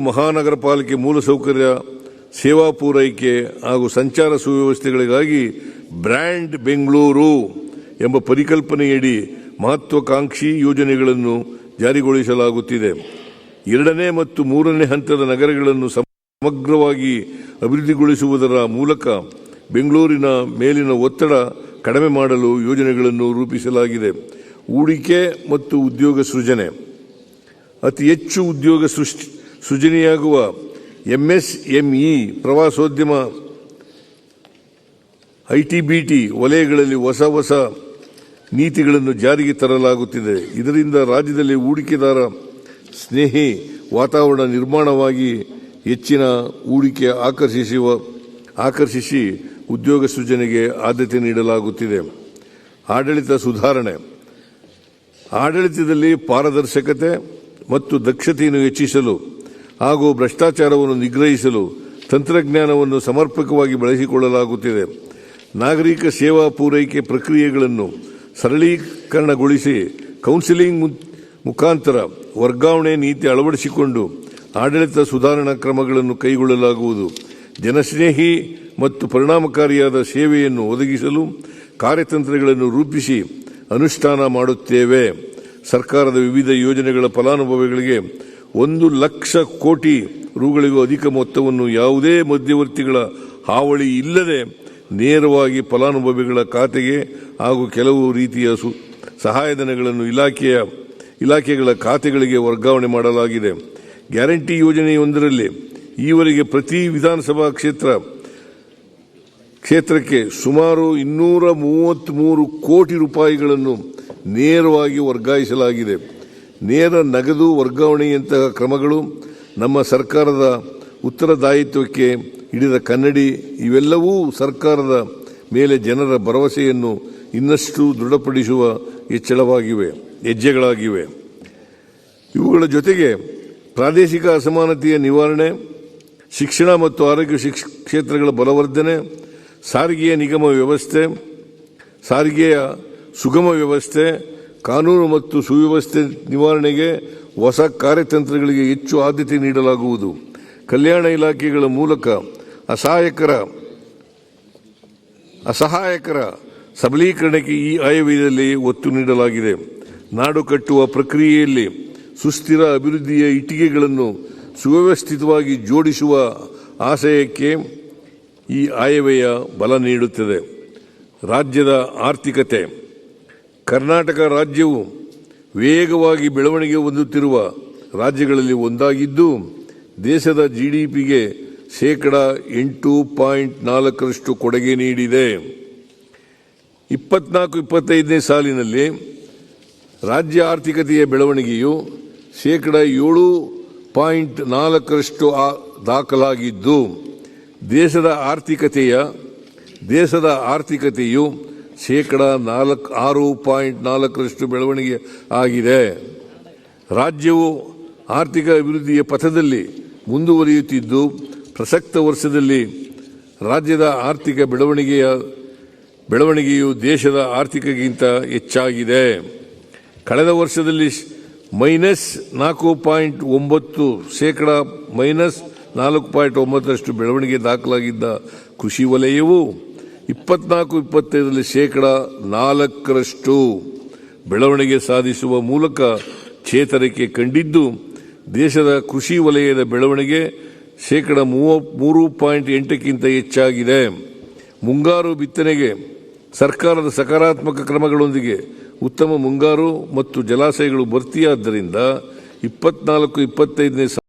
ಮಹಾನಗರ ಪಾಲಿಕೆ ಮೂಲಸೌಕರ್ಯ ಸೇವಾ ಪೂರೈಕೆ ಹಾಗೂ ಸಂಚಾರ ಸುವ್ಯವಸ್ಥೆಗಳಿಗಾಗಿ ಬ್ರ್ಯಾಂಡ್ ಬೆಂಗಳೂರು ಎಂಬ ಪರಿಕಲ್ಪನೆಯಡಿ ಮಹತ್ವಾಕಾಂಕ್ಷಿ ಯೋಜನೆಗಳನ್ನು ಜಾರಿಗೊಳಿಸಲಾಗುತ್ತಿದೆ. ಎರಡನೇ ಮತ್ತು ಮೂರನೇ ಹಂತದ ನಗರಗಳನ್ನು ಸಮಗ್ರವಾಗಿ ಅಭಿವೃದ್ಧಿಗೊಳಿಸುವುದರ ಮೂಲಕ ಬೆಂಗಳೂರಿನ ಮೇಲಿನ ಒತ್ತಡ ಕಡಿಮೆ ಮಾಡಲು ಯೋಜನೆಗಳನ್ನು ರೂಪಿಸಲಾಗಿದೆ. ಹೂಡಿಕೆ ಮತ್ತು ಉದ್ಯೋಗ ಸೃಜನೆ. ಅತಿ ಹೆಚ್ಚು ಉದ್ಯೋಗ ಸೃಷ್ಟಿ ಸೃಜನೆಯಾಗುವ ಎಂಎಸ್ಎಂಇ ಪ್ರವಾಸೋದ್ಯಮ ಐಟಿಬಿಟಿ ವಲಯಗಳಲ್ಲಿ ಹೊಸ ಹೊಸ ನೀತಿಗಳನ್ನು ಜಾರಿಗೆ ತರಲಾಗುತ್ತಿದೆ. ಇದರಿಂದ ರಾಜ್ಯದಲ್ಲಿ ಹೂಡಿಕೆದಾರ ಸ್ನೇಹಿ ವಾತಾವರಣ ನಿರ್ಮಾಣವಾಗಿ ಹೆಚ್ಚಿನ ಹೂಡಿಕೆ ಆಕರ್ಷಿಸುವ, ಆಕರ್ಷಿಸಿ ಉದ್ಯೋಗ ಸೃಜನೆಗೆ ಆದ್ಯತೆ ನೀಡಲಾಗುತ್ತಿದೆ. ಆಡಳಿತ ಸುಧಾರಣೆ. ಆಡಳಿತದಲ್ಲಿ ಪಾರದರ್ಶಕತೆ ಮತ್ತು ದಕ್ಷತೆಯನ್ನು ಹೆಚ್ಚಿಸಲು ಹಾಗೂ ಭ್ರಷ್ಟಾಚಾರವನ್ನು ನಿಗ್ರಹಿಸಲು ತಂತ್ರಜ್ಞಾನವನ್ನು ಸಮರ್ಪಕವಾಗಿ ಬಳಸಿಕೊಳ್ಳಲಾಗುತ್ತಿದೆ. ನಾಗರಿಕ ಸೇವಾ ಪೂರೈಕೆ ಪ್ರಕ್ರಿಯೆಗಳನ್ನು ಸರಳೀಕರಣಗೊಳಿಸಿ ಕೌನ್ಸಿಲಿಂಗ್ ಮುಖಾಂತರ ವರ್ಗಾವಣೆ ನೀತಿ ಅಳವಡಿಸಿಕೊಂಡು ಆಡಳಿತ ಸುಧಾರಣಾ ಕ್ರಮಗಳನ್ನು ಕೈಗೊಳ್ಳಲಾಗುವುದು. ಜನಸ್ನೇಹಿ ಮತ್ತು ಪರಿಣಾಮಕಾರಿಯಾದ ಸೇವೆಯನ್ನು ಒದಗಿಸಲು ಕಾರ್ಯತಂತ್ರಗಳನ್ನು ರೂಪಿಸಿ ಅನುಷ್ಠಾನ ಮಾಡುತ್ತೇವೆ. ಸರ್ಕಾರದ ವಿವಿಧ ಯೋಜನೆಗಳ ಫಲಾನುಭವಿಗಳಿಗೆ ಒಂದು ಲಕ್ಷ ಕೋಟಿ ರುಗಳಿಗೂ ಅಧಿಕ ಮೊತ್ತವನ್ನು ಯಾವುದೇ ಮಧ್ಯವರ್ತಿಗಳ ಹಾವಳಿ ಇಲ್ಲದೆ ನೇರವಾಗಿ ಫಲಾನುಭವಿಗಳ ಖಾತೆಗೆ ಹಾಗೂ ಕೆಲವು ರೀತಿಯ ಸು ಸಹಾಯಧನಗಳನ್ನು ಇಲಾಖೆಯ, ಇಲಾಖೆಗಳ ಖಾತೆಗಳಿಗೆ ವರ್ಗಾವಣೆ ಮಾಡಲಾಗಿದೆ. ಗ್ಯಾರಂಟಿ ಯೋಜನೆಯೊಂದರಲ್ಲಿ ಈವರೆಗೆ ಪ್ರತಿ ವಿಧಾನಸಭಾ ಕ್ಷೇತ್ರ, ಕ್ಷೇತ್ರಕ್ಕೆ ಸುಮಾರು ಇನ್ನೂರ ಮೂವತ್ತ್ಮೂರು ಕೋಟಿ ರೂಪಾಯಿಗಳನ್ನು ನೇರವಾಗಿ ವರ್ಗಾಯಿಸಲಾಗಿದೆ. ನೇರ ನಗದು ವರ್ಗಾವಣೆಯಂತಹ ಕ್ರಮಗಳು ನಮ್ಮ ಸರ್ಕಾರದ ಉತ್ತರದಾಯಿತ್ವಕ್ಕೆ ಹಿಡಿದ ಕನ್ನಡಿ ಇವೆಲ್ಲವೂ ಸರ್ಕಾರದ ಮೇಲೆ ಜನರ ಭರವಸೆಯನ್ನು ಇನ್ನಷ್ಟು ದೃಢಪಡಿಸುವ ಹೆಚ್ಚಳವಾಗಿವೆ ಹೆಜ್ಜೆಗಳಾಗಿವೆ. ಇವುಗಳ ಜೊತೆಗೆ ಪ್ರಾದೇಶಿಕ ಅಸಮಾನತೆಯ ನಿವಾರಣೆ, ಶಿಕ್ಷಣ ಮತ್ತು ಆರೋಗ್ಯ ಶಿಕ್ಷ ಕ್ಷೇತ್ರಗಳ ಬಲವರ್ಧನೆ, ಸಾರಿಗೆಯ ನಿಗಮ ವ್ಯವಸ್ಥೆ, ಸಾರಿಗೆಯ ಸುಗಮ ವ್ಯವಸ್ಥೆ ಕಾನೂನು ಮತ್ತು ಸುವ್ಯವಸ್ಥೆ ನಿವಾರಣೆಗೆ ಹೊಸ ಕಾರ್ಯತಂತ್ರಗಳಿಗೆ ಹೆಚ್ಚು ಆದ್ಯತೆ ನೀಡಲಾಗುವುದು. ಕಲ್ಯಾಣ ಇಲಾಖೆಗಳ ಮೂಲಕ ಅಸಹಾಯಕರ ಅಸಹಾಯಕರ ಸಬಲೀಕರಣಕ್ಕೆ ಈ ಆಯವ್ಯಯದಲ್ಲಿ ಒತ್ತು ನೀಡಲಾಗಿದೆ. ನಾಡು ಕಟ್ಟುವ ಪ್ರಕ್ರಿಯೆಯಲ್ಲಿ ಸುಸ್ಥಿರ ಅಭಿವೃದ್ಧಿಯ ಇಟ್ಟಿಗೆಗಳನ್ನು ಸುವ್ಯವಸ್ಥಿತವಾಗಿ ಜೋಡಿಸುವ ಆಶಯಕ್ಕೆ ಈ ಆಯವ್ಯಯ ಬಲ ನೀಡುತ್ತದೆ. ರಾಜ್ಯದ ಆರ್ಥಿಕತೆ ಕರ್ನಾಟಕ ರಾಜ್ಯವು ವೇಗವಾಗಿ ಬೆಳವಣಿಗೆ ಹೊಂದುತ್ತಿರುವ ರಾಜ್ಯಗಳಲ್ಲಿ ಒಂದಾಗಿದ್ದು, ದೇಶದ ಜಿಡಿಪಿಗೆ ಶೇಕಡ ಎಂಟು ಪಾಯಿಂಟ್ ನಾಲ್ಕರಷ್ಟು ಕೊಡುಗೆ ನೀಡಿದೆ. ಇಪ್ಪತ್ನಾಲ್ಕು, ಇಪ್ಪತ್ತೈದನೇ ಸಾಲಿನಲ್ಲಿ ರಾಜ್ಯ ಆರ್ಥಿಕತೆಯ ಬೆಳವಣಿಗೆಯು ಶೇಕಡ ಏಳು ಪಾಯಿಂಟ್ ನಾಲ್ಕರಷ್ಟು ದಾಖಲಾಗಿದ್ದು, ದೇಶದ ಆರ್ಥಿಕತೆಯ, ದೇಶದ ಆರ್ಥಿಕತೆಯು ಶೇಕಡ ನಾಲ್ಕು, ಆರು ಪಾಯಿಂಟ್ ನಾಲ್ಕರಷ್ಟು ಬೆಳವಣಿಗೆ ಆಗಿದೆ. ರಾಜ್ಯವು ಆರ್ಥಿಕ ಅಭಿವೃದ್ಧಿಯ ಪಥದಲ್ಲಿ ಮುಂದುವರಿಯುತ್ತಿದ್ದು, ಪ್ರಸಕ್ತ ವರ್ಷದಲ್ಲಿ ರಾಜ್ಯದ ಆರ್ಥಿಕ ಬೆಳವಣಿಗೆಯ, ಬೆಳವಣಿಗೆಯು ದೇಶದ ಆರ್ಥಿಕಗಿಂತ ಹೆಚ್ಚಾಗಿದೆ. ಕಳೆದ ವರ್ಷದಲ್ಲಿ ಮೈನಸ್ ನಾಲ್ಕು ಪಾಯಿಂಟ್ ಒಂಬತ್ತು, ಶೇಕಡ ಮೈನಸ್ ನಾಲ್ಕು ಪಾಯಿಂಟ್ ಒಂಬತ್ತರಷ್ಟು ಬೆಳವಣಿಗೆ ದಾಖಲಾಗಿದ್ದ ಕೃಷಿ ವಲಯವು ಇಪ್ಪತ್ನಾಲ್ಕು, ಇಪ್ಪತ್ತೈದರಲ್ಲಿ ಶೇಕಡ ನಾಲ್ಕರಷ್ಟು ಬೆಳವಣಿಗೆ ಸಾಧಿಸುವ ಮೂಲಕ ಚೇತರಿಕೆ ಕಂಡಿದ್ದು, ದೇಶದ ಕೃಷಿ ವಲಯದ ಬೆಳವಣಿಗೆ ಶೇಕಡ ಮೂವ- ಮೂರು ಪಾಯಿಂಟ್ ಎಂಟಕ್ಕಿಂತ ಹೆಚ್ಚಾಗಿದೆ. ಮುಂಗಾರು ಬಿತ್ತನೆಗೆ ಸರ್ಕಾರದ ಸಕಾರಾತ್ಮಕ ಕ್ರಮಗಳೊಂದಿಗೆ ಉತ್ತಮ ಮುಂಗಾರು ಮತ್ತು ಜಲಾಶಯಗಳು ಭರ್ತಿಯಾದ್ದರಿಂದ ಇಪ್ಪತ್ನಾಲ್ಕು, ಇಪ್ಪತ್ತೈದನೇ